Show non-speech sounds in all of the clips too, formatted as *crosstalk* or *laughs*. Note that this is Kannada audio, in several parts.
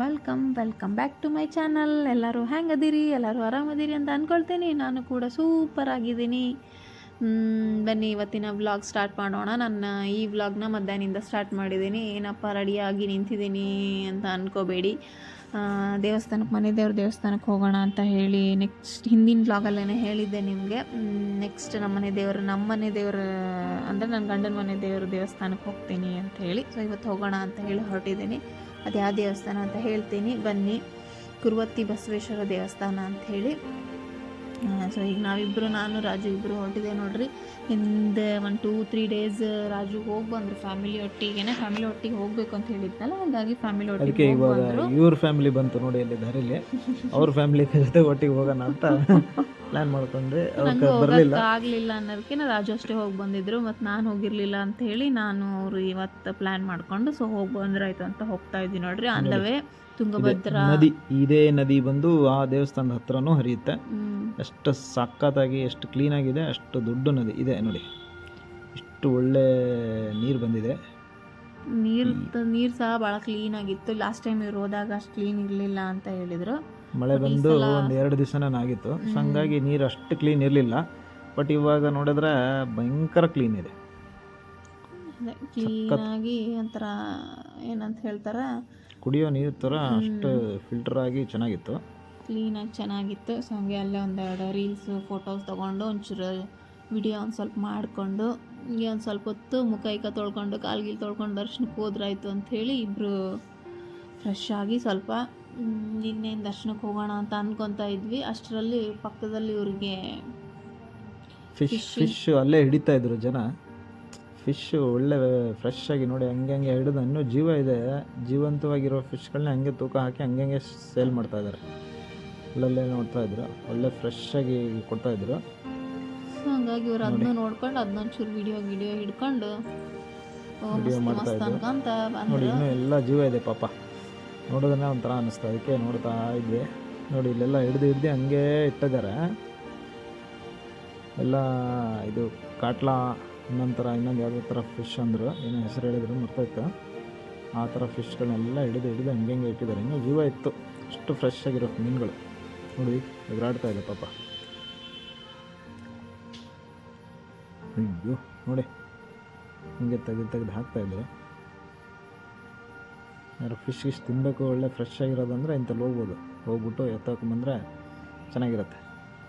Welcome welcome back to my channel ಎಲ್ಲರೂ ಹೆಂಗದಿರಿ ಎಲ್ಲರೂ ಆರಾಮದಿರಿ ಅಂತ ಅಂದ್ಕೊಳ್ತೀನಿ ನಾನು ಕೂಡ ಸೂಪರ್ ಆಗಿದ್ದೀನಿ. ಬನ್ನಿ, ಇವತ್ತಿನ ವ್ಲಾಗ್ ಸ್ಟಾರ್ಟ್ ಮಾಡೋಣ. ನನ್ನ ಈ ವ್ಲಾಗ್ನ ಮಧ್ಯಾಹ್ನದಿಂದ ಸ್ಟಾರ್ಟ್ ಮಾಡಿದ್ದೀನಿ. ಏನಪ್ಪ ರೆಡಿಯಾಗಿ ನಿಂತಿದ್ದೀನಿ ಅಂತ ಅಂದ್ಕೋಬೇಡಿ ದೇವಸ್ಥಾನಕ್ಕೆ ಮನೆ ದೇವ್ರ ದೇವಸ್ಥಾನಕ್ಕೆ ಹೋಗೋಣ ಅಂತ ಹೇಳಿ ನೆಕ್ಸ್ಟ್ ಹಿಂದಿನ ವ್ಲಾಗಲ್ಲೇ ಹೇಳಿದ್ದೆ ನಿಮಗೆ. ನೆಕ್ಸ್ಟ್ ನಮ್ಮನೆ ದೇವರು ನಮ್ಮನೆ ದೇವ್ರ, ಅಂದರೆ ನನ್ನ ಗಂಡನ ಮನೆ ದೇವ್ರ ದೇವಸ್ಥಾನಕ್ಕೆ ಹೋಗ್ತೀನಿ ಅಂತ ಹೇಳಿ. ಸೊ ಇವತ್ತು ಹೋಗೋಣ ಅಂತ ಹೇಳಿ ಹೊರಟಿದ್ದೀನಿ. ಅದು ಯಾವ ದೇವಸ್ಥಾನ ಅಂತ ಹೇಳ್ತೀನಿ. ಬನ್ನಿ. ಕುರುವತ್ತಿ ಬಸವೇಶ್ವರ ದೇವಸ್ಥಾನ ಅಂತ ಹೇಳಿ. ಸೊ ಈಗ ನಾವಿಬ್ಬರು ನಾನು ರಾಜು ಇಬ್ಬರು ಹೊರಟಿದೆ ನೋಡ್ರಿ. ಹಿಂದೆ ಒಂದು ಟೂ ತ್ರೀ ಡೇಸ್ ರಾಜು ಹೋಗಿ ಬಂದರು. ಫ್ಯಾಮಿಲಿ ಒಟ್ಟಿಗೆ ಫ್ಯಾಮಿಲಿ ಒಟ್ಟಿಗೆ ಹೋಗ್ಬೇಕು ಅಂತ ಹೇಳಿದ್ನಲ್ಲ ಹಾಗಾಗಿ ಫ್ಯಾಮಿಲಿ ಒಟ್ಟಿಗೆ ಇವ್ರ ಫ್ಯಾಮಿಲಿ ಬಂತು ನೋಡಿ ಅಲ್ಲಿ ದಾರಿಲಿ. ಅವ್ರ ಫ್ಯಾಮಿಲಿ ಜೊತೆ ಒಟ್ಟಿಗೆ ಹೋಗೋಣ ಅಂತ. ಪ್ಲಾನ್ ಮಾಡ್ಕೊಂಡ್ರೆ ನಂಗೆ ಅವ್ರ ಬರಲಿಲ್ಲ. ಆಗಲಿಲ್ಲ ಅನ್ನೋದಕ್ಕೆ ರಾಜು ಅಷ್ಟೇ ಹೋಗಿ ಬಂದಿದ್ರು ಮತ್ತು ನಾನು ಹೋಗಿರಲಿಲ್ಲ ಅಂತ ಹೇಳಿ ನಾನು ಅವರು ಇವತ್ತು ಪ್ಲ್ಯಾನ್ ಮಾಡ್ಕೊಂಡು ಸೊ ಹೋಗಿ ಬಂದ್ರಾಯ್ತು ಅಂತ ಹೋಗ್ತಾ ಇದ್ದೀನಿ ನೋಡ್ರಿ. ಅಲ್ಲವೇ ತುಂಗಭದ್ರಾ ನದಿ ಇದೇ ನದಿ ಬಂದು ಆ ದೇವಸ್ಥಾನದ ಹತ್ರನೂ ಹರಿಯುತ್ತೆ. ಎಷ್ಟು ಸಖತ್ತಾಗಿ ಎಷ್ಟು ಕ್ಲೀನ್ ಆಗಿದೆ ಅಷ್ಟು ದೊಡ್ಡ ನದಿ. ಇದೆ ನೋಡಿ ಇಷ್ಟು ಒಳ್ಳೆ ನೀರು ಬಂದಿದೆ. ನೀರು ನೀರು ಸಹ ಭಾಳ ಕ್ಲೀನ್ ಆಗಿತ್ತು. ಲಾಸ್ಟ್ ಟೈಮ್ ಇವ್ರು ಹೋದಾಗ ಅಷ್ಟು ಕ್ಲೀನ್ ಇರಲಿಲ್ಲ ಅಂತ ಹೇಳಿದ್ರು. ಮಳೆ ಬಂದು ಒಂದು ಎರಡು ದಿವಸನೇ ಆಗಿತ್ತು ಸೊ ಹಂಗಾಗಿ ನೀರು ಅಷ್ಟು ಕ್ಲೀನ್ ಇರಲಿಲ್ಲ. ಬಟ್ ಇವಾಗ ನೋಡಿದ್ರೆ ಭಯಂಕರ ಕ್ಲೀನ್ ಇದೆ. ಕ್ಲೀನಾಗಿ ಒಂಥರ ಏನಂತ ಹೇಳ್ತಾರೆ? ಕುಡಿಯೋ ನೀರು ಥರ ಅಷ್ಟು ಫಿಲ್ಟರ್ ಆಗಿ ಚೆನ್ನಾಗಿತ್ತು. ಕ್ಲೀನಾಗಿ ಚೆನ್ನಾಗಿತ್ತು. ಸೊ ಹಂಗೆ ಅಲ್ಲೇ ಒಂದೆರಡು ರೀಲ್ಸು ಫೋಟೋಸ್ ತೊಗೊಂಡು ಒಂಚೂರು ವಿಡಿಯೋ ಒಂದು ಸ್ವಲ್ಪ ಮಾಡಿಕೊಂಡು ಹಿಂಗೆ ಒಂದು ಸ್ವಲ್ಪ ಹೊತ್ತು ಮುಖ ಇಕ ತೊಳ್ಕೊಂಡು ಕಾಲ್ಗಿಲ್ ತೊಳ್ಕೊಂಡು ದರ್ಶನಕ್ಕೆ ಹೋದ್ರಾಯ್ತು ಅಂಥೇಳಿ ಇಬ್ಬರು ಫ್ರೆಶ್ ಆಗಿ ಸ್ವಲ್ಪ ಇನ್ನೇನು ದರ್ಶನಕ್ಕೆ ಹೋಗೋಣ ಅಂತ ಅನ್ಕೊತಾ ಇದ್ವಿ. ಅಷ್ಟರಲ್ಲಿ ಪಕ್ಕದಲ್ಲಿ ಇವ್ರಿಗೆ ಫಿಶ್ ಫಿಶ್ ಅಲ್ಲೇ ಹಿಡಿತಾ ಇದ್ರು ಜನ. ಫಿಶ್ ಒಳ್ಳೆ ಫ್ರೆಶ್ ಆಗಿ ನೋಡಿ ಹಂಗೆ ಹಂಗೆ ಹಿಡಿದು ಇನ್ನೂ ಜೀವ ಇದೆ. ಜೀವಂತವಾಗಿರೋ ಫಿಶ್ಗಳನ್ನ ಹಂಗೆ ತೂಕ ಹಾಕಿ ಹಂಗೆ ಹಂಗೆ ಸೇಲ್ ಮಾಡ್ತಾ ಇದ್ದಾರೆ ಅಲ್ಲಲ್ಲೇ ನೋಡ್ತಾ ಇದ್ರು. ಒಳ್ಳೆ ಫ್ರೆಶ್ ಆಗಿ ಕೊಡ್ತಾ ಇದ್ರು. ಹಂಗಾಗಿ ಇವ್ರು ಅದನ್ನ ನೋಡ್ಕೊಂಡು ಅದನ್ನೊಂಚೂರು ವಿಡಿಯೋ ವಿಡಿಯೋ ಹಿಡ್ಕೊಂಡು ವಿಡಿಯೋ ಮಾಡ್ತಾ ಇದ್ರು. ಅನ್ಕೊಂತ ನೋಡಿ ಇನ್ನೂ ಎಲ್ಲ ಜೀವ ಇದೆ ಪಾಪ. ನೋಡೋದನ್ನ ಒಂಥರ ಅನ್ನಿಸ್ತು. ಅದಕ್ಕೆ ನೋಡ್ತಾ ಇದ್ವಿ ನೋಡಿ, ಇಲ್ಲೆಲ್ಲ ಹಿಡ್ದು ಹಿಡ್ದು ಹಂಗೆ ಇಟ್ಟಿದ್ದಾರೆ. ಎಲ್ಲ ಇದು ಕಾಟ್ಲಾ ಇನ್ನೊಂದು ಥರ ಇನ್ನೊಂದು ಯಾವುದೋ ಥರ ಫಿಶ್ ಅಂದರು. ಏನೋ ಹೆಸರು ಹೇಳಿದ್ರು ಮರ್ತೈತೆ ಆ ಥರ ಫಿಶ್ಗಳನ್ನೆಲ್ಲ ಹಿಡಿದು ಹಿಡಿದು ಹಂಗೆ ಹಂಗೆ ಇಟ್ಟಿದ್ದಾರೆ. ಇನ್ನೂ ಜೀವ ಇತ್ತು. ಅಷ್ಟು ಫ್ರೆಶ್ ಆಗಿರೋ ಮೀನುಗಳು. ನೋಡಿ, ಎದುರಾಡ್ತಾ ಇದೆ ಪಾಪ. ಅಯ್ಯೋ ನೋಡಿ. ಹಿಂಗೆ ತೆಗೆದು ತೆಗೆದು ಹಾಕ್ತಾ ಯಾರು ಫಿಶ್ ಗಿಶ್ ತಿನ್ನಬೇಕು ಒಳ್ಳೆ ಫ್ರೆಶ್ ಆಗಿರೋದಂದ್ರೆ ಇಂಥಲ್ಲಿ ಹೋಗ್ಬೋದು. ಹೋಗ್ಬಿಟ್ಟು ಎತ್ತಾಕೊಂಬಂದ್ರೆ ಚೆನ್ನಾಗಿರುತ್ತೆ.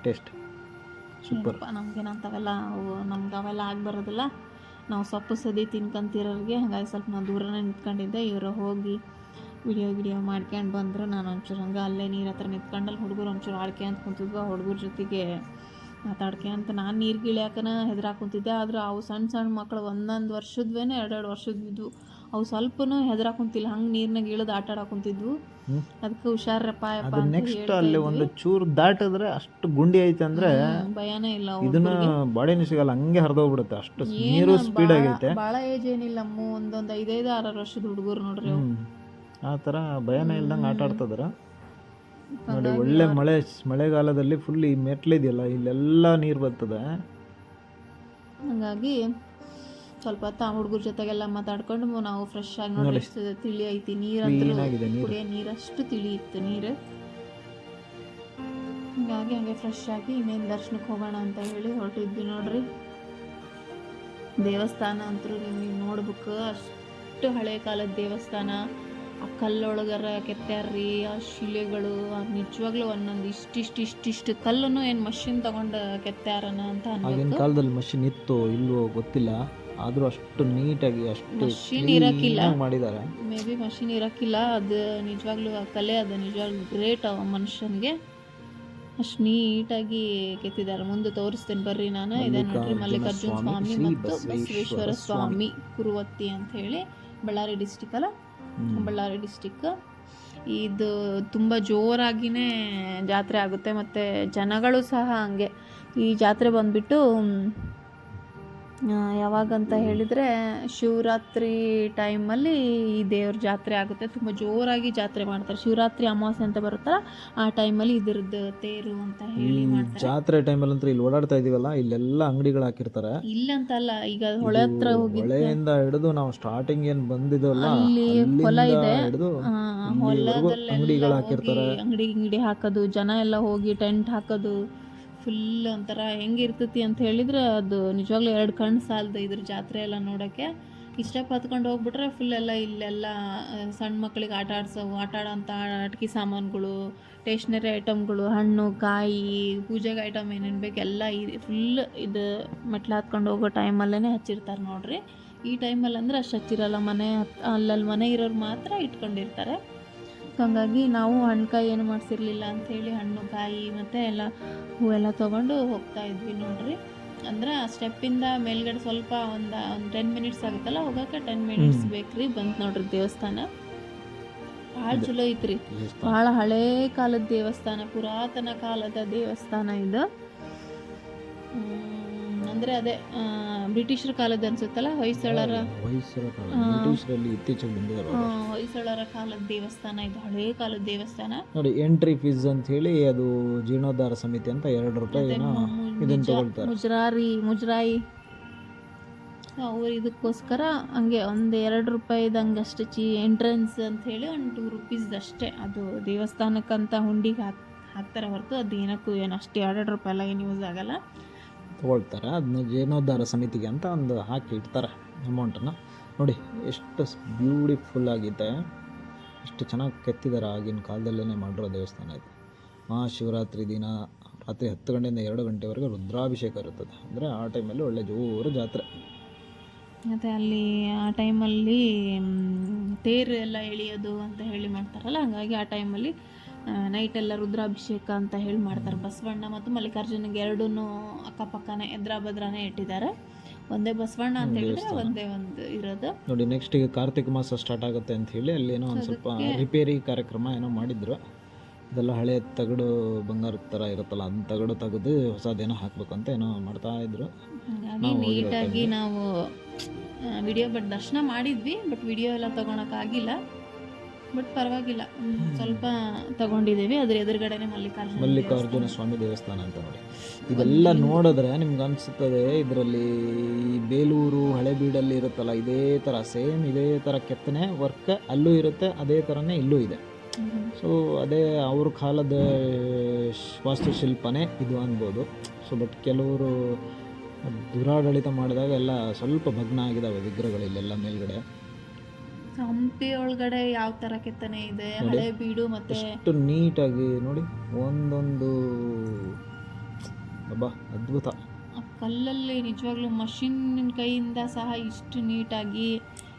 ಟೇಸ್ಟ್ ಸೂಪರ್ ನಮಗೇನು ಅವು ನಮ್ಗೆ ಅವೆಲ್ಲ ಆಗಿ ಬರೋದಿಲ್ಲ ನಾವು ಸೊಪ್ಪು ಸದಿ ತಿನ್ಕೊಂತಿರೋರಿಗೆ, ಹಾಗಾಗಿ ಸ್ವಲ್ಪ ನಾವು ದೂರನೇ ನಿಂತ್ಕೊಂಡಿದ್ದೆ. ಇವರು ಹೋಗಿ ವಿಡಿಯೋ ಗಿಡಿಯೋ ಮಾಡ್ಕೊಂಡು ಬಂದರು. ನಾನು ಒಂಚೂರು ಹಂಗೆ ಅಲ್ಲೇ ನೀರು ಹತ್ರ ನಿಂತ್ಕೊಂಡಲ್ಲಿ ಹುಡುಗರು ಒಂಚೂರು ಆಡ್ಕೆ ಅಂತ ಕುಂತಿದ್ವು. ಆ ಹುಡುಗರ ಜೊತೆಗೆ ಮಾತಾಡ್ಕೆ ಅಂತ ನಾನು ನೀರು ಗಿಳಿಯಾಕನ ಹೆದ್ರಾಕ್ ಕುಂತಿದ್ದೆ. ಆದ್ರೆ ಅವು ಸಣ್ಣ ಸಣ್ಣ ಮಕ್ಕಳು ಒಂದೊಂದು ವರ್ಷದ್ವೇನೆ ಎರಡೆರಡು ವರ್ಷದ್ವಿದ್ವು ಅವು ಸ್ವಲ್ಪನೂ ಹೆದರಾಕುಂತಿಲ್ಲ ಹಂಗೆ ನೀರ್ನಾಗ ಇಳಿದು ಆಟ ಆಡಾಕುಂತಿದ್ವು. ಅದಕ್ಕೆ ಹುಷಾರಪ್ಪ ಯಪ್ಪ ಅದು ಅಂತ ನೆಕ್ಸ್ಟ್ ಹೇಳ್ತಾ ಅಲ್ಲಿ ಇದ್ವಿ. ಒಂದು ಚೂರು ದಾಟಿದ್ರೆ ಅಷ್ಟು ಗುಂಡಿ ಐತೆ ಅಂದ್ರೆ ಭಯನೇ ಇಲ್ಲ ಇದನ್ನ ಬಾಡಿನೂ ಸಿಗಲ್ಲ ಹಂಗೆ ಹರಿದೋಗ್ಬಿಡುತ್ತೆ ಅಷ್ಟು ನೀರು ಸ್ಪೀಡ್ ಆಗೈತೆ ಬಹಳ ಏಜ್ ಏನಿಲ್ಲ ಅಮ್ಮ ಒಂದೊಂದು ಐದೈದು ಆರಾರು ವರ್ಷದ ಹುಡುಗರು ನೋಡ್ರಿ ಅವು. ಹ್ಮ್. ಆ ಥರ ಭಯನೇ ಇಲ್ದಂಗೆ ಆಟ ಆಡ್ತದ್ರ ನೋಡಿ ಒಳ್ಳೆ ಮಳೆ ಮಳೆಗಾಲದಲ್ಲಿ ಫುಲ್ ಈ ಮೆಟ್ಲಿದೆಯಲ್ಲ ಇಲ್ಲೆಲ್ಲ ನೀರು ಬರ್ತದೆ ಹಂಗಾಗಿ ಸ್ವಲ್ಪ ಹೊತ್ತು ಆ ಹುಡುಗರ ಜೊತೆಗೆಲ್ಲ ಮಾತಾಡ್ಕೊಂಡು ನಾವು ಫ್ರೆಶ್ ಆಗಿ ನೋಡಿ. ಎಷ್ಟು ತಿಳಿ ಐತಿ. ನೀರಂತೂ ಕ್ಲೀನ್ ನೀರು. ಕುಡಿಯೋ ನೀರಷ್ಟು ತಿಳಿ ಇತ್ತು ನೀರು. ಹಿಂಗಾಗಿ ಹಂಗೆ ಫ್ರೆಶ್ ಆಗಿ ಇನ್ನೇನು ದರ್ಶನಕ್ಕೆ ಹೋಗೋಣ ಅಂತ ಹೇಳಿ ಹೊರಟಿದ್ವಿ ನೋಡ್ರಿ. ದೇವಸ್ಥಾನ ಅಂತೂ ನೀವು ನೋಡ್ಬೇಕು. ಅಷ್ಟು ಹಳೆ ಕಾಲದ ದೇವಸ್ಥಾನ. ಆ ಕಲ್ಲೊಳಗರ ಕೆತ್ತಾರ್ರಿ ಆ ಶಿಲೆಗಳು ನಿಜವಾಗ್ಲೂ ಒಂದೊಂದು ಇಷ್ಟಿಷ್ಟು ಇಷ್ಟಿಷ್ಟು ಕಲ್ಲನ್ನು ಏನು ಮಷಿನ್ ತಗೊಂಡು ಕೆತ್ತಾರನ ಅಂತ ಕಾಲದಲ್ಲಿ ಮಷಿನ್ ಇತ್ತು ಇಲ್ವೋ ಗೊತ್ತಿಲ್ಲ. ಆದರೂ ಅಷ್ಟು ನೀಟಾಗಿ ಅಷ್ಟು ಇರಕ್ಕಿಲ್ಲ. ಮಾಡಿದ್ದಾರೆ. ಮೇ ಬಿ ಮಷಿನ್ ಇರೋಕ್ಕಿಲ್ಲ. ಅದು ನಿಜವಾಗ್ಲೂ ಆ ಕಲೆ ಅದು ನಿಜವಾಗ್ಲೂ ಗ್ರೇಟ್ ಅವ ಮನುಷ್ಯನಿಗೆ. ಅಷ್ಟು ನೀಟಾಗಿ ಕೆತ್ತಿದ್ದಾರೆ. ಮುಂದೆ ತೋರಿಸ್ತೇನೆ ಬರ್ರಿ ನಾನು. ಇದೆ ನೋಡ್ರಿ ಮಲ್ಲಿಕಾರ್ಜುನ ಸ್ವಾಮಿ, ಮತ್ತು ಬಸವೇಶ್ವರ ಸ್ವಾಮಿ. ಕುರುವತ್ತಿ ಅಂತ ಹೇಳಿ ಬಳ್ಳಾರಿ ಡಿಸ್ಟಿಕ್ ಅಲ್ಲ? ಬಳ್ಳಾರಿ ಡಿಸ್ಟಿಕ್ ಇದು ತುಂಬ ಜೋರಾಗಿನೇ ಜಾತ್ರೆ ಆಗುತ್ತೆ. ಮತ್ತು ಜನಗಳು ಸಹ ಹಂಗೆ. ಈ ಜಾತ್ರೆ ಬಂದ್ಬಿಟ್ಟು ಯಾವಾಗಂತ ಹೇಳಿದರೆ ಶಿವರಾತ್ರಿ ಟೈಮಲ್ಲಿ ಈ ದೇವ್ರ ಜಾತ್ರೆ ಆಗುತ್ತೆ. ತುಂಬ ಜೋರಾಗಿ ಜಾತ್ರೆ ಮಾಡ್ತಾರೆ. ಶಿವರಾತ್ರಿ ಅಮಾವಾಸ್ಯೆ ಅಂತ ಬರುತ್ತಾ ಆ ಟೈಮಲ್ಲಿ ಇದ್ರದ್ದು ತೇರು ಅಂತ ಹೇಳಿ ಮಾಡ್ತಾರೆ. ಜಾತ್ರೆ ಟೈಮಲ್ಲಿ ಅಂತ ಇಲ್ಲಿ ಓಡಾಡ್ತಾ ಇದೀವಲ್ಲ ಇಲ್ಲೆಲ್ಲ ಅಂಗಡಿಗಳು ಹಾಕಿರ್ತಾರೆ. ಇಲ್ಲಂತಲ್ಲ ಈಗ ಹೊಳೆ ಹತ್ರ ಹೋಗಿ ಹೊಳೆಯಿಂದ ಹಿಡಿದು ನಾವು ಸ್ಟಾರ್ಟಿಂಗ್ ಏನು ಬಂದಿದ್ದಲ್ಲ ಅಲ್ಲಿ ಹೊಲ ಇದೆ. ಹೊಲದಲ್ಲೆಲ್ಲ ಅಂಗಡಿಗಳು ಹಾಕಿರ್ತಾರೆ. ಅಂಗಡಿ ಅಂಗಡಿ ಹಾಕೋದು ಜನ ಎಲ್ಲ ಹೋಗಿ ಟೆಂಟ್ ಹಾಕೋದು ಫುಲ್ ಒಂಥರ ಹೆಂಗಿರ್ತೈತಿ ಅಂತ ಹೇಳಿದ್ರೆ ಅದು ನಿಜವಾಗ್ಲೂ ಎರಡು ಕಣ್ಣು ಸಾಲದು ಇದ್ರ ಜಾತ್ರೆ ಎಲ್ಲ ನೋಡೋಕ್ಕೆ. ಇಷ್ಟ ಪತ್ಕೊಂಡು ಹೋಗ್ಬಿಟ್ರೆ ಫುಲ್ ಎಲ್ಲ ಇಲ್ಲೆಲ್ಲ ಸಣ್ಣ ಮಕ್ಕಳಿಗೆ ಆಟ ಆಡ್ಸೋವು ಆಟ ಆಡೋಂಥ ಆಟಿಕೆ ಸಾಮಾನುಗಳು ಸ್ಟೇಷ್ನರಿ ಐಟಮ್ಗಳು ಹಣ್ಣು, ಕಾಯಿ, ಪೂಜೆಗೆ ಐಟಮ್ ಏನೇನು ಬೇಕು ಎಲ್ಲ ಫುಲ್ ಇದು ಮೆಟ್ಲು ಹತ್ಕೊಂಡು ಹೋಗೋ ಟೈಮಲ್ಲೇ ಹಚ್ಚಿರ್ತಾರೆ ನೋಡಿರಿ. ಈ ಟೈಮಲ್ಲಿ ಅಂದ್ರೆ ಅಷ್ಟು ಹಚ್ಚಿರಲ್ಲ ಮನೆ ಅಲ್ಲಲ್ಲಿ ಮನೆ ಇರೋರು ಮಾತ್ರ ಇಟ್ಕೊಂಡಿರ್ತಾರೆ. ಸೊ ಹಂಗಾಗಿ ನಾವು ಹಣ್ಣುಕಾಯಿ ಏನು ಮಾಡಿಸಿರ್ಲಿಲ್ಲ ಅಂಥೇಳಿ ಹಣ್ಣು ಕಾಯಿ ಮತ್ತು ಎಲ್ಲ ಹೂವೆಲ್ಲ ತೊಗೊಂಡು ಹೋಗ್ತಾ ಇದ್ವಿ ನೋಡಿರಿ ಅಂದ್ರೆ ಆ ಸ್ಟೆಪ್ಪಿಂದ ಮೇಲ್ಗಡೆ ಸ್ವಲ್ಪ ಒಂದು ಒಂದು ಟೆನ್ ಮಿನಿಟ್ಸ್ ಆಗುತ್ತಲ್ಲ ಹೋಗೋಕೆ ಟೆನ್ ಮಿನಿಟ್ಸ್. ಬೇಕ್ರಿ ಬಂತು ನೋಡ್ರಿ ದೇವಸ್ಥಾನ ಭಾಳ. ಚಲೋ ಐತ್ರಿ. ಭಾಳ ಹಳೇ ಕಾಲದ ದೇವಸ್ಥಾನ ಪುರಾತನ ಕಾಲದ ದೇವಸ್ಥಾನ ಇದು ಅಂದ್ರೆ ಅದೇ ಬ್ರಿಟಿಷರ ಕಾಲದ ಅನ್ಸುತ್ತಲ್ಲ ಹೊಯ್ಸಳರ? ಬ್ರಿಟಿಷರಲ್ಲಿ ಇತ್ತೀಚೆಗೆ ಬಂದಿದ್ದಾರೆ ಹೊಯ್ಸಳರ ಕಾಲದ ದೇವಸ್ಥಾನ ಇದು ಹಳೇ ಕಾಲದ ದೇವಸ್ಥಾನ. ನೋಡಿ ಎಂಟ್ರಿ ಫೀಸ್ ಅಂತ ಹೇಳಿ ಅದು ಜೀರ್ಣೋದ್ಧಾರ ಸಮಿತಿ ಅಂತ ಎರಡು ರೂಪಾಯಿ ಇದನ್ನ ತಗೊಳ್ತಾರೆ. ಮುಜರಾರಿ ಮುಜರಾಯಿ. ಅವ್ರು ಇದಕ್ಕೋಸ್ಕರ ಹಂಗೆ ಒಂದು ಎರಡು ರೂಪಾಯಿದಂಗೆ ಅಷ್ಟೇ ಚಿ ಎಂಟ್ರೆನ್ಸ್ ಅಂತ ಹೇಳಿ ಒಂದು ಟೂ ರುಪೀಸ್ ಅಷ್ಟೇ ಅದು ದೇವಸ್ಥಾನಕ್ಕಂತ ಹುಂಡಿಗೆ ಹಾಕ್ ಹಾಕ್ತಾರೆ ಹೊರತು ಅದು ಏನಕ್ಕೂ ಏನು ಅಷ್ಟು ಎರಡು ರೂಪಾಯಿ ಎಲ್ಲ ಏನು ಯೂಸ್ ಆಗಲ್ಲ. ತಗೊಳ್ತಾರೆ. ಅದನ್ನ ಜೀರ್ಣೋದ್ಧಾರ ಸಮಿತಿಗೆ ಅಂತ ಒಂದು ಹಾಕಿ ಇಡ್ತಾರೆ ಅಮೌಂಟನ್ನು ನೋಡಿ, ಎಷ್ಟು ಬ್ಯೂಟಿಫುಲ್ ಆಗಿದೆ ಎಷ್ಟು ಚೆನ್ನಾಗಿ ಕೆತ್ತಿದ್ದಾರೆ ಆಗಿನ ಕಾಲದಲ್ಲೇ ಮಾಡಿರೋ ದೇವಸ್ಥಾನ ಇದು. ಮಹಾಶಿವರಾತ್ರಿ ದಿನ ರಾತ್ರಿ ಹತ್ತು ಗಂಟೆಯಿಂದ ಎರಡು ಗಂಟೆವರೆಗೆ ರುದ್ರಾಭಿಷೇಕ ಇರುತ್ತದೆ. ಅಂದರೆ ಆ ಟೈಮಲ್ಲಿ ಒಳ್ಳೆ ಜೋರು ಜಾತ್ರೆ. ಮತ್ತು ಅಲ್ಲಿ ಆ ಟೈಮಲ್ಲಿ ತೇರು ಎಲ್ಲ ಎಳಿಯೋದು ಅಂತ ಹೇಳಿ ಮಾಡ್ತಾರಲ್ಲ, ಹಾಗಾಗಿ ಆ ಟೈಮಲ್ಲಿ ನೈಟ್ ಎಲ್ಲ ರುದ್ರಾಭಿಷೇಕ ಅಂತ ಹೇಳಿ ಮಾಡ್ತಾರೆ. ಬಸವಣ್ಣ ಮತ್ತು ಮಲ್ಲಿಕಾರ್ಜುನಿಗೆ ಎರಡೂ ಅಕ್ಕಪಕ್ಕನೇ ಎದ್ರ ಬದ್ರಾನೇ ಇಟ್ಟಿದ್ದಾರೆ. ಒಂದೇ ಬಸವಣ್ಣ ಅಂತ ಹೇಳಿದ್ರೆ ಒಂದೇ ಒಂದು ಇರೋದು. ನೋಡಿ ನೆಕ್ಸ್ಟ್ ಈಗ ಕಾರ್ತಿಕ ಮಾಸ ಸ್ಟಾರ್ಟ್ ಆಗುತ್ತೆ ಅಂತ ಹೇಳಿ ಅಲ್ಲಿ ಏನೋ ಒಂದು ಸ್ವಲ್ಪ ರಿಪೇರಿ ಕಾರ್ಯಕ್ರಮ ಏನೋ ಮಾಡಿದ್ರು. ಇದೆಲ್ಲ ಹಳೆ ತಗಡು ಬಂಗಾರದ ಥರ ಇರುತ್ತಲ್ಲ ಅದನ್ನ ತಗಡು ತೆಗೆದು ಹೊಸದೇನೋ ಹಾಕ್ಬೇಕು ಅಂತ ಏನೋ ಮಾಡ್ತಾ ಇದ್ರು. ಹಾಗಾಗಿ ನೀಟಾಗಿ ನಾವು ವಿಡಿಯೋ ಬಟ್ ದರ್ಶನ ಮಾಡಿದ್ವಿ ಬಟ್ ವಿಡಿಯೋ ಎಲ್ಲ ತೊಗೊಳಕ್ಕಾಗಿಲ್ಲ ಬಟ್ ಪರವಾಗಿಲ್ಲ. ಸ್ವಲ್ಪ ತಗೊಂಡಿದ್ದೀವಿ. ಅದ್ರ ಎದುರುಗಡೆನೆ ಮಲ್ಲಿಕಾರ್ಜುನ ಮಲ್ಲಿಕಾರ್ಜುನ ಸ್ವಾಮಿ ದೇವಸ್ಥಾನ ಅಂತ ನೋಡಿ. ಇದೆಲ್ಲ ನೋಡಿದ್ರೆ ನಿಮ್ಗೆ ಅನಿಸುತ್ತದೆ ಇದರಲ್ಲಿ ಈ ಬೇಲೂರು ಹಳೆಬೀಡಲ್ಲಿ ಇರುತ್ತಲ್ಲ ಇದೇ ಥರ ಸೇಮ್ ಇದೇ ಥರ ಕೆತ್ತನೆ ವರ್ಕ್ ಅಲ್ಲೂ ಇರುತ್ತೆ ಅದೇ ಥರನೇ ಇಲ್ಲೂ ಇದೆ. ಸೊ ಅದೇ ಅವ್ರ ಕಾಲದ ವಾಸ್ತುಶಿಲ್ಪನೇ ಇದು ಅನ್ಬೋದು. ಸೊ ಬಟ್ ಕೆಲವರು ದುರಾಡಳಿತ ಮಾಡಿದಾಗ ಎಲ್ಲ ಸ್ವಲ್ಪ ಭಗ್ನ ಆಗಿದಾವೆ ವಿಗ್ರಹಗಳು ಇಲ್ಲೆಲ್ಲ ಮೇಲ್ಗಡೆ. ಹಂಪಿ ಒಳಗಡೆ ಯಾವ ತರ ಕೆತ್ತನೆ ಇದೆ ನೋಡಿ. ಹಳೆ ಬೀಡು ಮತ್ತೆ ಎಷ್ಟು ನೀಟಾಗಿ ನೋಡಿ ಒಂದೊಂದು ಅಬ್ಬಾ ಅದ್ಭುತ ಆ ಕಲ್ಲಲ್ಲಿ ನಿಜವಾಗ್ಲೂ ಮಷಿನ್ ಕೈಯಿಂದ ಸಹ ಇಷ್ಟು ನೀಟಾಗಿ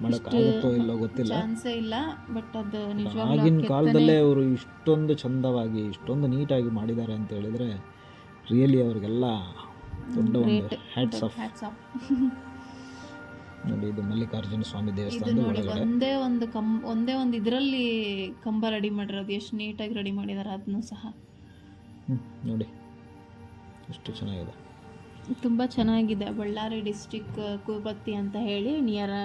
ಮಾಡೋಕ್ಕಾಗುತ್ತೋ ಇಲ್ಲೋ ಗೊತ್ತಿಲ್ಲ ಚಾನ್ಸೇ ಇಲ್ಲ ಬಟ್ ಅದು ನಿಜವಾಗ್ಲೂ ಆ ಆಗಿನ ಕೆತ್ತನೆ- ಕಾಲದಲ್ಲೇ ಅವರು ಇಷ್ಟೊಂದು ಚಂದವಾಗಿ ಇಷ್ಟೊಂದು ನೀಟಾಗಿ ಮಾಡಿದ್ದಾರೆ ಅಂತ ಹೇಳಿದ್ರೆ ರಿಯಲಿ ಅವ್ರಿಗೆಲ್ಲ ದೊಡ್ಡ ಒಂದು ಹ್ಯಾಟ್ಸ್ ಆಫ್ Hats off. *laughs* ನೋಡಿ ಇದು ಮಲ್ಲಿಕಾರ್ಜುನ ಸ್ವಾಮಿ ಇದು ದೇವಸ್ಥಾನದ ನೋಡಿ ಒಳಗಡೆ. ಒಂದೇ ಒಂದು ಕಂ ಒಂದೇ ಒಂದು ಇದರಲ್ಲಿ ಕಂಬ ರೆಡಿ ಮಾಡಿರೋದು. ಎಷ್ಟು ನೀಟಾಗಿ ರೆಡಿ ಮಾಡಿದ್ದಾರೆ ಅದನ್ನು ಸಹ. ಹ್ಮ್, ನೋಡಿ ಎಷ್ಟು ಚೆನ್ನಾಗಿದೆ. ತುಂಬ ಚೆನ್ನಾಗಿದೆ. ಬಳ್ಳಾರಿ ಡಿಸ್ಟಿಕ್ ಕುಬತ್ತಿ ಅಂತ ಹೇಳಿ ನಿಯರ್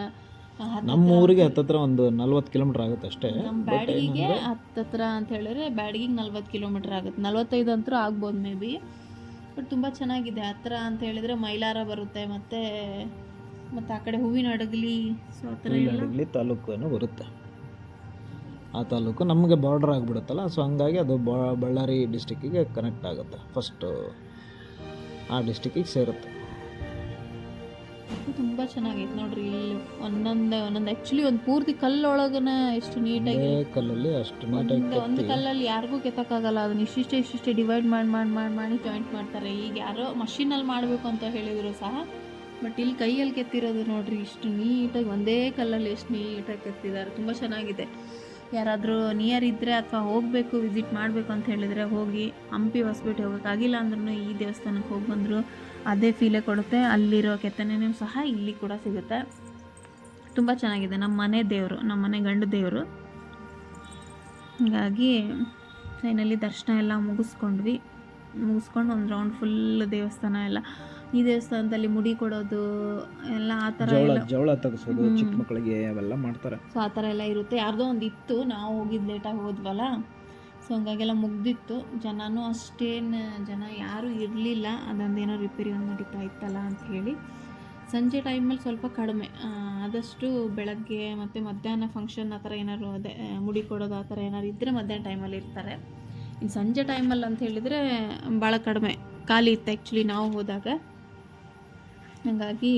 ನಮ್ಮ ಊರಿಗೆ ಹತ್ತತ್ರ ಒಂದು ನಲ್ವತ್ತು ಕಿಲೋಮೀಟರ್ ಆಗುತ್ತೆ ಅಷ್ಟೇ. ನಮ್ಮ ಬ್ಯಾಡಗಿಗೆ ಹತ್ತತ್ರ ಅಂತ ಹೇಳಿದ್ರೆ ಬ್ಯಾಡಗಿಗೆ ನಲ್ವತ್ತು ಕಿಲೋಮೀಟರ್ ಆಗುತ್ತೆ. ನಲ್ವತ್ತೈದು ಅಂತೂ ಆಗ್ಬೋದು ಮೇ ಬಿ. ಬಟ್ ತುಂಬ ಚೆನ್ನಾಗಿದೆ. ಹತ್ರ ಅಂತ ಹೇಳಿದ್ರೆ ಮೈಲಾರ ಬರುತ್ತೆ ಮತ್ತು ಮತ್ತು ಆ ಕಡೆ ಹೂವಿನ ಹಡಗಲಿ ಸೊ ಆ ಥರ ಎಲ್ಲ. ಹಳ್ಳಿ ತಾಲೂಕು ಏನೋ ಬರುತ್ತೆ. ಆ ತಾಲೂಕು ನಮಗೆ ಬಾರ್ಡರ್ ಆಗಿಬಿಡುತ್ತಲ್ಲ ಸೊ ಹಂಗಾಗಿ ಅದು ಬಾ ಬಳ್ಳಾರಿ ಡಿಸ್ಟಿಕ್ಕಿಗೆ ಕನೆಕ್ಟ್ ಆಗುತ್ತೆ. ಫಸ್ಟು ಆ ಡಿಸ್ಟಿಕ್ಕಿಗೆ ಸೇರುತ್ತೆ. ತುಂಬ ಚೆನ್ನಾಗೈತೆ ನೋಡ್ರಿ ಇಲ್ಲಿ ಒಂದೊಂದು ಒಂದೊಂದು ಆ್ಯಕ್ಚುಲಿ ಒಂದು ಪೂರ್ತಿ ಕಲ್ಲೊಳಗನ ಎಷ್ಟು ನೀಟಾಗಿ ಕಲ್ಲಲ್ಲಿ ಅಷ್ಟು ನೀಟಾಗಿ ಒಂದು ಒಂದು ಕಲ್ಲಲ್ಲಿ ಯಾರಿಗೂ ಕೆತ್ತಕ್ಕಾಗಲ್ಲ ಅದನ್ನ ಇಷ್ಟಿಷ್ಟೇ ಇಷ್ಟಿಷ್ಟೇ ಡಿವೈಡ್ ಮಾಡಿ ಮಾಡಿ ಮಾಡಿ ಮಾಡಿ ಜಾಯಿಂಟ್ ಮಾಡ್ತಾರೆ. ಈಗ ಯಾರೋ ಮಷೀನಲ್ಲಿ ಮಾಡಬೇಕು ಅಂತ ಹೇಳಿದ್ರು ಸಹ ಬಟ್ ಇಲ್ಲಿ ಕೈಯಲ್ಲಿ ಕೆತ್ತಿರೋದು ನೋಡ್ರಿ, ಇಷ್ಟು ನೀಟಾಗಿ ಒಂದೇ ಕಲ್ಲಲ್ಲಿ ಎಷ್ಟು ನೀಟಾಗಿ ಕೆತ್ತಿದ್ದಾರೆ, ತುಂಬ ಚೆನ್ನಾಗಿದೆ. ಯಾರಾದರೂ ನಿಯರ್ ಇದ್ದರೆ ಅಥವಾ ಹೋಗಬೇಕು ವಿಸಿಟ್ ಮಾಡಬೇಕು ಅಂತ ಹೇಳಿದರೆ ಹೋಗಿ ಹಂಪಿ ಹೊಸ್ಪೇಟೆ ಹೋಗೋಕ್ಕಾಗಿಲ್ಲ ಅಂದ್ರೂ ಈ ದೇವಸ್ಥಾನಕ್ಕೆ ಹೋಗಿ ಬಂದರು ಅದೇ ಫೀಲೇ ಕೊಡುತ್ತೆ. ಅಲ್ಲಿರೋ ಕೆತ್ತನೆನೂ ಸಹ ಇಲ್ಲಿ ಕೂಡ ಸಿಗುತ್ತೆ. ತುಂಬ ಚೆನ್ನಾಗಿದೆ. ನಮ್ಮ ಮನೆ ದೇವರು, ನಮ್ಮ ಮನೆ ಗಂಡು ದೇವರು. ಹಾಗಾಗಿ ಫೈನಲಿ ದರ್ಶನ ಎಲ್ಲ ಮುಗಿಸ್ಕೊಂಡ್ವಿ. ಮುಗಿಸ್ಕೊಂಡು ಒಂದು ರೌಂಡ್ ಫುಲ್ ದೇವಸ್ಥಾನ ಎಲ್ಲ ಈ ದೇವಸ್ಥಾನದಲ್ಲಿ ಮುಡಿ ಕೊಡೋದು ಎಲ್ಲ ಆ ಥರ ಜವಳ ತೆಗೆಸೋದು ಚಿಕ್ಕ ಮಕ್ಕಳಿಗೆ ಅವೆಲ್ಲ ಮಾಡ್ತಾರೆ. ಸೊ ಆ ಥರ ಎಲ್ಲ ಇರುತ್ತೆ. ಯಾರ್ದೋ ಒಂದು ಇತ್ತು ನಾವು ಹೋಗಿದ್ದು ಲೇಟಾಗಿ ಹೋದ್ವಲ್ಲ? ಸೊ ಹಂಗಾಗೆಲ್ಲ ಮುಗ್ದಿತ್ತು. ಜನನೂ ಅಷ್ಟೇನು ಜನ ಯಾರೂ ಇರಲಿಲ್ಲ. ಅದೊಂದೇನೋ ರಿಪೇರಿ ಒಂದು ನಡೀತಾ ಇತ್ತಲ್ಲ ಅಂತ ಹೇಳಿ. ಸಂಜೆ ಟೈಮಲ್ಲಿ ಸ್ವಲ್ಪ ಕಡಿಮೆ. ಆದಷ್ಟು ಬೆಳಗ್ಗೆ ಮತ್ತು ಮಧ್ಯಾಹ್ನ ಫಂಕ್ಷನ್ ಆ ಥರ ಏನಾದ್ರು ಅದೇ ಮುಡಿ ಕೊಡೋದು ಆ ಥರ ಏನಾದ್ರು ಇದ್ದರೆ ಮಧ್ಯಾಹ್ನ ಟೈಮಲ್ಲಿ ಇರ್ತಾರೆ. ಇನ್ನು ಸಂಜೆ ಟೈಮಲ್ಲಿ ಅಂತ ಹೇಳಿದರೆ ಭಾಳ ಕಡಿಮೆ. ಖಾಲಿ ಇತ್ತು ಆ್ಯಕ್ಚುಲಿ ನಾವು ಹೋದಾಗ. ಹಾಗಾಗಿ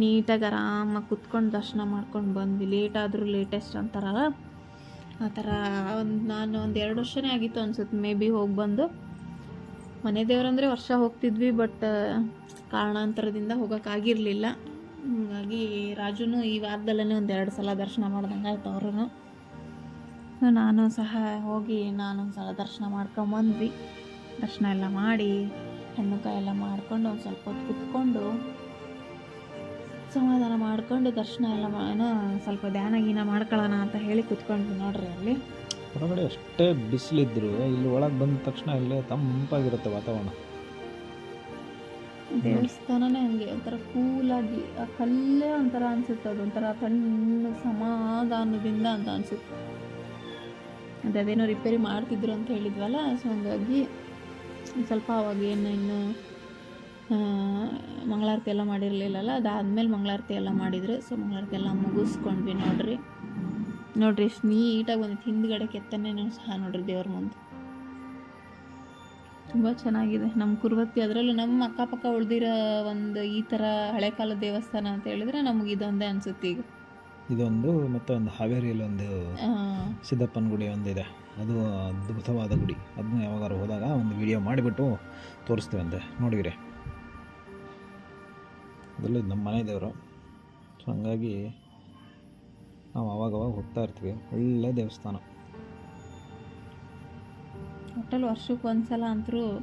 ನೀಟಾಗಿ ಆರಾಮಾಗಿ ಕುತ್ಕೊಂಡು ದರ್ಶನ ಮಾಡ್ಕೊಂಡು ಬಂದ್ವಿ. ಲೇಟ್ ಆದರೂ ಲೇಟೆಸ್ಟ್ ಅಂತಾರಲ್ಲ ಆ ಥರ ಒಂದು ನಾನು ಒಂದು ಎರಡು ವರ್ಷನೇ ಆಗಿತ್ತು ಅನ್ಸುತ್ತೆ ಮೇ ಬಿ ಹೋಗಿ ಬಂದು. ಮನೆ ದೇವರಂದರೆ ವರ್ಷ ಹೋಗ್ತಿದ್ವಿ ಬಟ್ ಕಾರಣಾಂತರದಿಂದ ಹೋಗೋಕ್ಕಾಗಿರಲಿಲ್ಲ ಹಾಗಾಗಿ ರಾಜುನು ಈ ವಾರದಲ್ಲೇ ಒಂದು ಎರಡು ಸಲ ದರ್ಶನ ಮಾಡ್ದಂಗೆ ಆಯ್ತು ಅವ್ರೂ ನಾನು ಸಹ ಹೋಗಿ ನಾನು ಸ್ವಲ್ಪ ಸಲ ದರ್ಶನ ಮಾಡ್ಕೊಂಬಂದ್ವಿ ದರ್ಶನ ಎಲ್ಲ ಮಾಡಿ ಹಣ್ಣು ಕಾಯಿ ಎಲ್ಲ ಮಾಡ್ಕೊಂಡು ಒಂದು ಸ್ವಲ್ಪ ಹೊತ್ತು ಕುತ್ಕೊಂಡು ಸಮಾಧಾನ ಮಾಡ್ಕೊಂಡು ದರ್ಶನ ಎಲ್ಲ ಏನೋ ಸ್ವಲ್ಪ ಧ್ಯಾನ ಗೀನ ಮಾಡ್ಕೊಳ್ಳೋಣ ಅಂತ ಹೇಳಿ ಕುತ್ಕೊಂಡ್ವಿ ನೋಡ್ರಿ ಅಲ್ಲಿ. ಹೊರಗಡೆ ಅಷ್ಟೇ ಬಿಸಿಲಿದ್ರು ಇಲ್ಲಿ ಒಳಗೆ ಬಂದ ತಕ್ಷಣ ಇಲ್ಲೇ ತಂಪಾಗಿರುತ್ತೆ ವಾತಾವರಣ. ದೇವಸ್ಥಾನನೇ ಹಂಗೆ ಒಂಥರ ಕೂಲಾಗಿ ಆ ಕಲ್ಲೇ ಒಂಥರ ಅನಿಸುತ್ತೆ ಅದು ಒಂಥರ ತಣ್ಣ ಸಮಾಧಾನದಿಂದ ಅಂತ ಅನ್ಸುತ್ತೆ. ಅದೇ ಅದೇನೋ ರಿಪೇರಿ ಮಾಡ್ತಿದ್ರು ಅಂತ ಹೇಳಿದ್ವಲ್ಲ ಸೊ ಹಂಗಾಗಿ ಸ್ವಲ್ಪ ಅವಾಗ ಏನು ಇನ್ನು ಮಂಗಳಾರತಿ ಎಲ್ಲ ಮಾಡಿರಲಿಲ್ಲಲ್ಲ, ಅದಾದಮೇಲೆ ಮಂಗಳಾರತಿ ಎಲ್ಲ ಮಾಡಿದ್ರು. ಸೊ ಮಂಗಳಾರತಿ ಎಲ್ಲ ಮುಗಿಸ್ಕೊಂಡ್ವಿ ನೋಡ್ರಿ. ನೋಡ್ರಿ ಎಷ್ಟು ನೀಟಾಗಿ ಬಂದಿತ್ತು. ಹಿಂದ್ಗಡೆ ಕೆತ್ತನೆ ಸಹ ನೋಡ್ರಿ ದೇವ್ರ ಮುಂದೆ. ತುಂಬ ಚೆನ್ನಾಗಿದೆ. ನಮ್ಮ ಕುರುವತ್ತಿ ಅದರಲ್ಲೂ ನಮ್ಮ ಅಕ್ಕಪಕ್ಕ ಉಳಿದಿರೋ ಒಂದು ಈ ಥರ ಹಳೆ ಕಾಲದ ದೇವಸ್ಥಾನ ಅಂತ ಹೇಳಿದ್ರೆ ನಮಗೆ ಇದೊಂದೇ ಅನಿಸುತ್ತೆ ಈಗ. ಇದೊಂದು ಮತ್ತೊಂದು ಒಂದು ಹಾವೇರಿಯಲ್ಲಿ ಒಂದು ಸಿದ್ದಪ್ಪನ ಗುಡಿ ಒಂದಿದೆ. ಅದು ಅದ್ಭುತವಾದ ಗುಡಿ. ಅದನ್ನ ಯಾವಾಗಾದ್ರು ಹೋದಾಗ ಒಂದು ವಿಡಿಯೋ ಮಾಡಿಬಿಟ್ಟು ತೋರಿಸ್ತೀವಂತೆ. ನೋಡಿರಿ ಅದರಲ್ಲಿ ನಮ್ಮ ಮನೆ ದೇವರು. ಸೊ ಹಂಗಾಗಿ ನಾವು ಅವಾಗವಾಗ ಹೋಗ್ತಾ ಇರ್ತೀವಿ. ಒಳ್ಳೆ ದೇವಸ್ಥಾನ. ಒಟ್ಟಲ್ಲಿ ವರ್ಷಕ್ಕೆ ಒಂದ್ಸಲ ಅಂತರೂ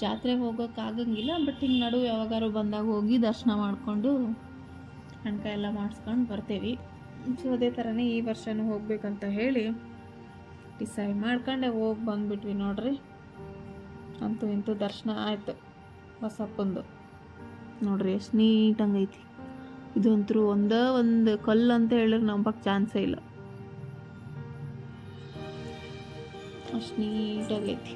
ಜಾತ್ರೆಗೆ ಹೋಗೋಕ್ಕಾಗಂಗಿಲ್ಲ ಬಟ್ ಹಿಂಗೆ ನಡುವೆ ಯಾವಾಗಾರು ಬಂದಾಗ ಹೋಗಿ ದರ್ಶನ ಮಾಡಿಕೊಂಡು ಕಣ್ಕ ಎಲ್ಲ ಮಾಡಿಸ್ಕೊಂಡು ಬರ್ತೀವಿ. ಸೊ ಅದೇ ಥರನೇ ಈ ವರ್ಷನೂ ಹೋಗಬೇಕಂತ ಹೇಳಿ ಡಿಸೈಡ್ ಮಾಡ್ಕೊಂಡೆ, ಹೋಗಿ ಬಂದ್ಬಿಟ್ವಿ ನೋಡ್ರಿ. ಅಂತೂ ಇಂತೂ ದರ್ಶನ ಆಯಿತು ಬಸಪ್ಪಂದು ನೋಡ್ರಿ ಎಷ್ಟು ನೀಟಂಗೈತಿ ಇದಂತೂ ಒಂದೇ ಒಂದು ಕಲ್ಲು ಅಂತ ಹೇಳಿದ್ರೆ ನಂಬಕ್ಕೆ ಚಾನ್ಸೇ ಇಲ್ಲ. ಅಷ್ಟು ನೀಟಾಗೈತಿ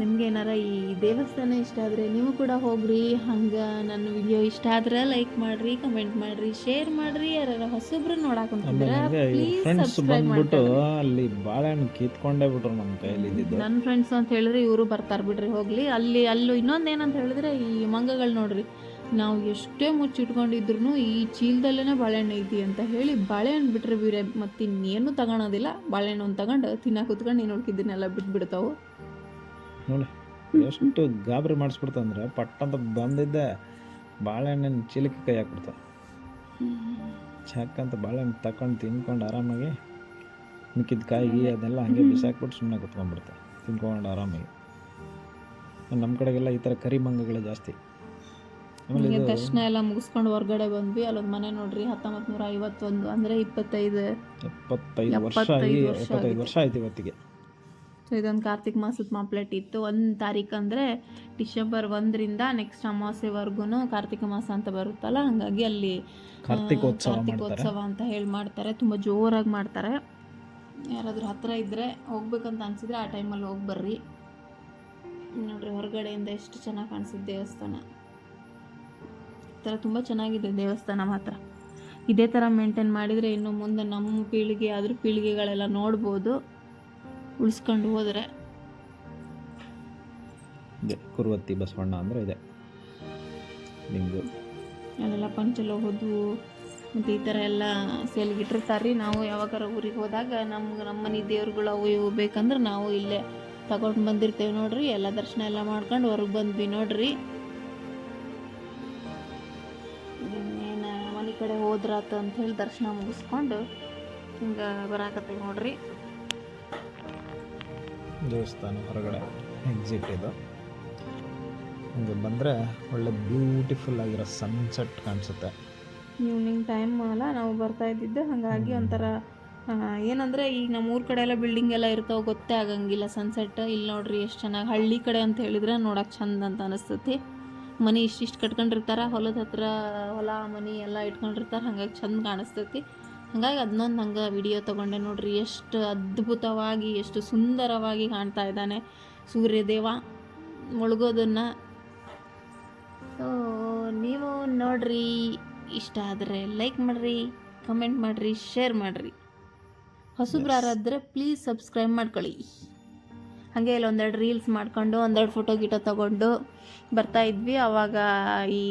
ನಿಮ್ಗೆ ಏನಾರ ಈ ದೇವಸ್ಥಾನ ಇಷ್ಟ ಆದರೆ ನೀವು ಕೂಡ ಹೋಗ್ರಿ. ಹಂಗೆ ನನ್ನ ವಿಡಿಯೋ ಇಷ್ಟ ಆದ್ರೆ ಲೈಕ್ ಮಾಡ್ರಿ ಕಮೆಂಟ್ ಮಾಡ್ರಿ ಶೇರ್ ಮಾಡ್ರಿ. ಯಾರು ಹೊಸಬ್ರು ನೋಡಾಕಂತಿದ್ರೆ ಫ್ರೆಂಡ್ಸ್ ಬಂದ್ಬಿಟ್ಟು ಅಲ್ಲಿ ಬಾಳೆಹಣ್ಣು ಕಿತ್ಕೊಂಡೇ ಬಿಟ್ರು ನಮ್ಮ ಕೈಯಲ್ಲಿ ಇದ್ದಿದ್ದು ನನ್ನ ಫ್ರೆಂಡ್ಸ್ ಅಂತ ಹೇಳಿದ್ರೆ ಇವರು ಬರ್ತಾರ ಬಿಡ್ರಿ ಹೋಗ್ಲಿ. ಅಲ್ಲಿ ಅಲ್ಲೂ ಇನ್ನೊಂದು ಏನಂತ ಹೇಳಿದ್ರೆ ಈ ಮಂಗಗಳು ನೋಡ್ರಿ. ನಾವು ಎಷ್ಟೇ ಮುಚ್ಚಿಟ್ಕೊಂಡಿದ್ರು ಈ ಚೀಲದಲ್ಲೇ ಬಾಳೆಹಣ್ಣು ಐತಿ ಅಂತ ಹೇಳಿ ಬಾಳೆಹಣ್ಣು ಬಿಟ್ರೆ ಬೇರೆ ಮತ್ತಿನ್ನೇನು ತಗೊಳೋದಿಲ್ಲ. ಬಾಳೆಹಣ್ಣು ಒಂದು ತಗೊಂಡು ತಿನ್ನಕ್ಕೆ ಕುತ್ಕೊಂಡು ನೀನು ಉಳ್ಕಿದ್ದನ್ನೆಲ್ಲ ಬಿಟ್ಬಿಡ್ತಾವು. ನೋಡಿ ಎಷ್ಟು ಗಾಬರಿ ಮಾಡಿಸ್ಬಿಡ್ತಂದ್ರೆ ಪಟ್ಟಂತ ಬಂದಿದ್ದೆ ಬಾಳೆಹಣ್ಣಿನ ಚೀಲಕ್ಕೆ ಕೈ ಹಾಕ್ಬಿಡ್ತ. ಚಾಕಂತ ಬಾಳೆಹಣ್ಣು ತಕೊಂಡು ತಿನ್ಕೊಂಡು ಆರಾಮಾಗಿ ಮಿಕ್ಕಿದ ಕಾಯಿ ಅದೆಲ್ಲ ಹಂಗೆ ಬಿಸಾಕ್ಬಿಟ್ಟು ಸುಮ್ಮನೆ ಕುತ್ಕೊಂಡ್ಬಿಡ್ತ ತಿನ್ಕೊಂಡು ಆರಾಮಾಗಿ. ನಮ್ಮ ಕಡೆಗೆಲ್ಲ ಈ ಥರ ಕರಿ ಮಂಗಗಳೇ ಜಾಸ್ತಿ. ಆಮೇಲೆ ದರ್ಶನ ಎಲ್ಲ ಮುಗಿಸ್ಕೊಂಡು ಹೊರಗಡೆ ಬಂದ್ವಿ ಅಲ್ಲೊಂದು ಮನೆ ನೋಡ್ರಿ ಹತ್ತೊಂಬತ್ತು ನೂರ ಐವತ್ತೊಂದು ಅಂದರೆ ಇಪ್ಪತ್ತೈದು. ಎಪ್ಪತ್ತೈದು ವರ್ಷ ಆಗಿ ಎಪ್ಪತ್ತೈದು ವರ್ಷ ಎಪ್ಪತ್ತೈದು ವರ್ಷ ಆಯ್ತು ಇವತ್ತಿಗೆ. ಸೊ ಇದೊಂದು ಕಾರ್ತಿಕ್ ಮಾಸದ ಮಾಪ್ಲೆಟ್ ಇತ್ತು. ಒಂದು ತಾರೀಕು ಅಂದರೆ ಡಿಸೆಂಬರ್ ಒಂದರಿಂದ ನೆಕ್ಸ್ಟ್ ಅಮಾವಾಸ್ಯವರೆಗೂ ಕಾರ್ತಿಕ ಮಾಸ ಅಂತ ಬರುತ್ತಲ್ಲ ಹಾಗಾಗಿ ಅಲ್ಲಿ ಕಾರ್ತಿಕೋತ್ಸವ ಅಂತ ಹೇಳಿ ಮಾಡ್ತಾರೆ. ತುಂಬ ಜೋರಾಗಿ ಮಾಡ್ತಾರೆ. ಯಾರಾದರೂ ಹತ್ತಿರ ಇದ್ದರೆ ಹೋಗ್ಬೇಕಂತ ಅನಿಸಿದ್ರೆ ಆ ಟೈಮಲ್ಲಿ ಹೋಗಿ ಬರ್ರಿ. ನೋಡ್ರಿ ಹೊರಗಡೆಯಿಂದ ಎಷ್ಟು ಚೆನ್ನಾಗಿ ಕಾಣಿಸುತ್ತೆ ದೇವಸ್ಥಾನ. ಈ ಥರ ತುಂಬ ಚೆನ್ನಾಗಿದೆ ದೇವಸ್ಥಾನ ಮಾತ್ರ. ಇದೇ ಥರ ಮೇಂಟೈನ್ ಮಾಡಿದರೆ ಇನ್ನು ಮುಂದೆ ನಮ್ಮ ಪೀಳಿಗೆ ಆದರೂ ಪೀಳಿಗೆಗಳೆಲ್ಲ ನೋಡ್ಬೋದು. ಉಳಿಸ್ಕೊಂಡು ಹೋದರೆ? ಇದೆ. ಕುರುವತ್ತಿ ಬಸವಣ್ಣ ಅಂದರೆ ಇದೆ. ನಿಮ್ಮದು ಅಲ್ಲೆಲ್ಲ ಪಂಚಲೋಹದ್ದು ಮತ್ತು ಈ ಥರ ಎಲ್ಲ ಸೇಲ್ಗೆ ಇಟ್ಟಿರ್ತಾರೆ ರೀ ನಾವು ಯಾವಾಗಾರ ಊರಿಗೆ ಹೋದಾಗ ನಮ್ಗೆ ನಮ್ಮ ಮನೆ ದೇವ್ರುಗಳು ಅವು ಇವು ಬೇಕಂದ್ರೆ ನಾವು ಇಲ್ಲೇ ತಗೊಂಡು ಬಂದಿರ್ತೇವೆ ನೋಡ್ರಿ. ಎಲ್ಲ ದರ್ಶನ ಎಲ್ಲ ಮಾಡ್ಕೊಂಡು ಹೊರಗೆ ಬಂದ್ವಿ ನೋಡ್ರಿ. ಇನ್ನೇನು ಮನೆ ಕಡೆ ಹೋದ್ರಾತ ಅಂತ ಹೇಳಿ ದರ್ಶನ ಮುಗಿಸ್ಕೊಂಡು ಹಿಂಗೆ ಬರಾಕತ್ತೀವಿ ನೋಡ್ರಿ. ದೇವಸ್ಥಾನ ಹೊರಗಡೆ ಎಕ್ಸಿಟ್ ಇದು. ಹಂಗೆ ಬಂದರೆ ಒಳ್ಳೆ ಬ್ಯೂಟಿಫುಲ್ ಆಗಿರೋ ಸನ್ಸೆಟ್ ಕಾಣಿಸುತ್ತೆ. ಈವ್ನಿಂಗ್ ಟೈಮ್ ಅಲ್ಲ ನಾವು ಬರ್ತಾ ಇದ್ದಿದ್ದು ಹಾಗಾಗಿ ಒಂಥರ ಏನಂದರೆ ಈಗ ನಮ್ಮ ಊರ ಕಡೆ ಎಲ್ಲ ಬಿಲ್ಡಿಂಗ್ ಎಲ್ಲ ಇರ್ತಾವೆ ಗೊತ್ತೇ ಆಗಂಗಿಲ್ಲ ಸನ್ಸೆಟ್ ಇಲ್ಲಿ ನೋಡ್ರಿ ಎಷ್ಟು ಚೆನ್ನಾಗಿ ಹಳ್ಳಿ ಕಡೆ ಅಂತ ಹೇಳಿದ್ರೆ ನೋಡೋಕೆ ಚಂದ ಅಂತ ಅನಿಸ್ತತಿ. ಮನೆ ಇಷ್ಟಿಷ್ಟು ಕಟ್ಕೊಂಡಿರ್ತಾರೆ ಹೊಲದ ಹತ್ರ ಹೊಲ ಮನೆ ಎಲ್ಲ ಇಟ್ಕೊಂಡಿರ್ತಾರೆ ಹಂಗಾಗಿ ಚಂದ ಕಾಣಿಸ್ತೈತಿ. ಹಾಗಾಗಿ ಅದನ್ನೊಂದು ಹಂಗೆ ವಿಡಿಯೋ ತೊಗೊಂಡೆ ನೋಡ್ರಿ ಎಷ್ಟು ಅದ್ಭುತವಾಗಿ ಎಷ್ಟು ಸುಂದರವಾಗಿ ಕಾಣ್ತಾ ಇದ್ದಾನೆ ಸೂರ್ಯದೇವ ಮುಳುಗೋದನ್ನು. ಸೊ ನೀವು ನೋಡ್ರಿ ಇಷ್ಟ ಆದರೆ ಲೈಕ್ ಮಾಡಿರಿ ಕಮೆಂಟ್ ಮಾಡಿರಿ ಶೇರ್ ಮಾಡಿರಿ. ಹೊಸಬ್ರಾರಾದರೆ ಪ್ಲೀಸ್ ಸಬ್ಸ್ಕ್ರೈಬ್ ಮಾಡ್ಕೊಳ್ಳಿ. ಹಾಗೆ ಇಲ್ಲಿ ಒಂದೆರಡು ರೀಲ್ಸ್ ಮಾಡ್ಕೊಂಡು ಒಂದೆರಡು ಫೋಟೋ ಗಿಟೋ ತೊಗೊಂಡು ಬರ್ತಾ ಇದ್ವಿ. ಅವಾಗ ಈ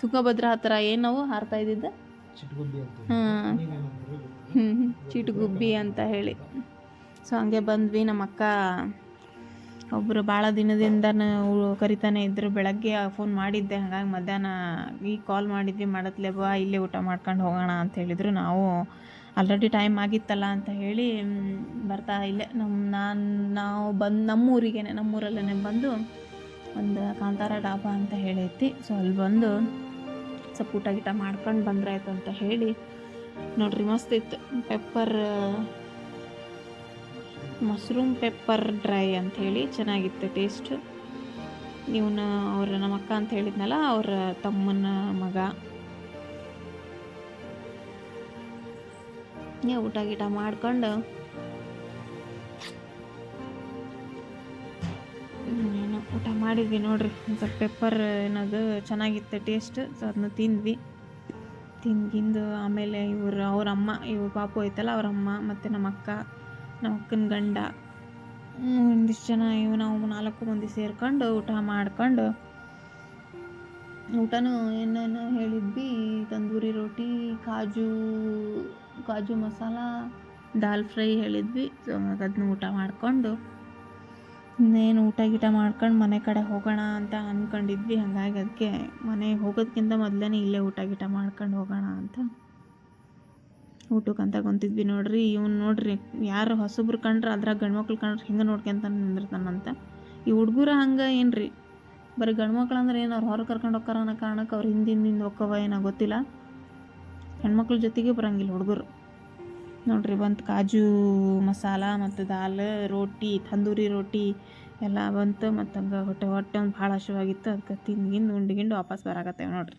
ತುಂಗಭದ್ರಾ ಹತ್ರ ಏನವು ಹಾರ್ತಾ ಇದ್ದಿದ್ದ. ಹಾಂ ಹ್ಞೂ ಚಿಟುಗುಬ್ಬಿ ಅಂತ ಹೇಳಿ. ಸೊ ಹಂಗೆ ಬಂದ್ವಿ. ನಮ್ಮ ಅಕ್ಕ ಒಬ್ಬರು ಭಾಳ ದಿನದಿಂದ ಕರಿತಾನೆ ಇದ್ದರು ಬೆಳಗ್ಗೆ ಫೋನ್ ಮಾಡಿದ್ದೆ. ಹಾಗಾಗಿ ಮಧ್ಯಾಹ್ನ ಈಗ ಕಾಲ್ ಮಾಡಿದ್ವಿ. ಮಾಡತ್ಲೆ ಬಾ ಇಲ್ಲೇ ಊಟ ಮಾಡ್ಕೊಂಡು ಹೋಗೋಣ ಅಂತ ಹೇಳಿದರು. ನಾವು ಆಲ್ರೆಡಿ ಟೈಮ್ ಆಗಿತ್ತಲ್ಲ ಅಂತ ಹೇಳಿ ಬರ್ತಾ ಇಲ್ಲೇ. ನಮ್ಮ ನಾನು ನಾವು ಬಂದು ನಮ್ಮೂರಿಗೇನೆ ನಮ್ಮೂರಲ್ಲೇ ಬಂದು ಒಂದು ಕಾಂತಾರ ಡಾಬಾ ಅಂತ ಹೇಳೈತಿ ಸೊ ಅಲ್ಲಿ ಬಂದು ಸ್ವಲ್ಪ ಊಟ ಗೀಟ ಮಾಡ್ಕೊಂಡು ಬಂದ್ರಾಯ್ತು ಅಂತ ಹೇಳಿ. ನೋಡ್ರಿ, ಮಸ್ತ್ ಇತ್ತು. ಪೆಪ್ಪರ್ ಮಶ್ರೂಮ್ ಪೆಪ್ಪರ್ ಡ್ರೈ ಅಂತ ಹೇಳಿ ಚೆನ್ನಾಗಿತ್ತು ಟೇಸ್ಟ್ ಇವನ ಅವ್ರ ನಮ್ಮ ಅಕ್ಕ ಅಂತ ಹೇಳಿದ್ನಲ್ಲ, ಅವ್ರ ತಮ್ಮನ ಮಗ. ಊಟ ಗೀಟ ಮಾಡ್ಕೊಂಡು ಮಾಡಿದ್ವಿ ನೋಡ್ರಿ. ಸ್ವಲ್ಪ ಪೆಪ್ಪರ್ ಏನದು ಚೆನ್ನಾಗಿತ್ತು ಟೇಸ್ಟ್ ಸೊ ಅದನ್ನ ತಿಂದ್ವಿ. ತಿಂದು ಆಮೇಲೆ ಇವ್ರು ಅವ್ರ ಅಮ್ಮ, ಇವ್ರ ಪಾಪು ಐತಲ್ಲ ಅವ್ರ ಅಮ್ಮ ಮತ್ತು ನಮ್ಮ ಅಕ್ಕ ನಮ್ಮ ಅಕ್ಕನ ಗಂಡ. ಒಂದಿಷ್ಟು ಜನ ಇವು ನಾವು ನಾಲ್ಕು ಮಂದಿ ಸೇರ್ಕೊಂಡು ಊಟ ಮಾಡ್ಕೊಂಡು ಊಟನೂ ಏನೇನು ಹೇಳಿದ್ವಿ. ತಂದೂರಿ ರೋಟಿ, ಕಾಜು ಕಾಜು ಮಸಾಲ, ದಾಲ್ ಫ್ರೈ ಹೇಳಿದ್ವಿ. ಸೊ ಅದನ್ನ ಊಟ ಮಾಡಿಕೊಂಡು ಇನ್ನೇನು ಊಟ ಗೀಟ ಮಾಡ್ಕೊಂಡು ಮನೆ ಕಡೆ ಹೋಗೋಣ ಅಂತ ಅಂದ್ಕೊಂಡಿದ್ವಿ ಹಾಗಾಗಿ ಅದಕ್ಕೆ ಮನೆ ಹೋಗೋದಕ್ಕಿಂತ ಮೊದಲೇ ಇಲ್ಲೇ ಊಟ ಗೀಟ ಮಾಡ್ಕೊಂಡು ಹೋಗೋಣ ಅಂತ ಊಟಕ್ಕಂತ ಕುಂತಿದ್ವಿ ನೋಡ್ರಿ. ಇವ್ನು ನೋಡ್ರಿ, ಯಾರು ಹೊಸಬ್ರು ಕಂಡ್ರೆ ಅದ್ರಾಗ ಗಂಡ್ಮಕ್ಳು ಕಂಡ್ರೆ ಹಿಂಗೆ ನೋಡ್ಕೊಂತ ನಿಂದಿರ್ತಾನಂತ. ಈ ಹುಡುಗರ ಹಂಗೆ ಏನ್ರಿ? ಬರೀ ಗಂಡ್ಮಕ್ಳು ಅಂದ್ರೆ ಏನು ಅವ್ರು ಹೊರಗೆ ಕರ್ಕೊಂಡು ಹೋಗ್ತಾರ ಅನ್ನೋ ಕಾರಣಕ್ಕೆ ಅವ್ರು ಹಿಂದಿಂದಿಂದ ಹೋಕ್ಕವ ಏನೋ ಗೊತ್ತಿಲ್ಲ. ಹೆಣ್ಮಕ್ಳ ಜೊತೆಗೆ ಬರೋಂಗಿಲ್ಲ ಹುಡುಗರು. ನೋಡ್ರಿ ಬಂತು ಕಾಜು ಮಸಾಲ ಮತ್ತು ದಾಲ್, ರೋಟಿ, ತಂದೂರಿ ರೋಟಿ ಎಲ್ಲ ಬಂತು ಮತ್ತು ಹಂಗೆ ಹೊಟ್ಟೆ ಹೊಟ್ಟೆ ಒಂದು ಭಾಳ ಹಸಿವಾಗಿತ್ತು. ಅದಕ್ಕೆ ತಿಂದ್ಗಿಂದು ಉಂಡ್ಗಿಂಡು ವಾಪಸ್ ಬರಾಕತ್ತೇವೆ ನೋಡ್ರಿ.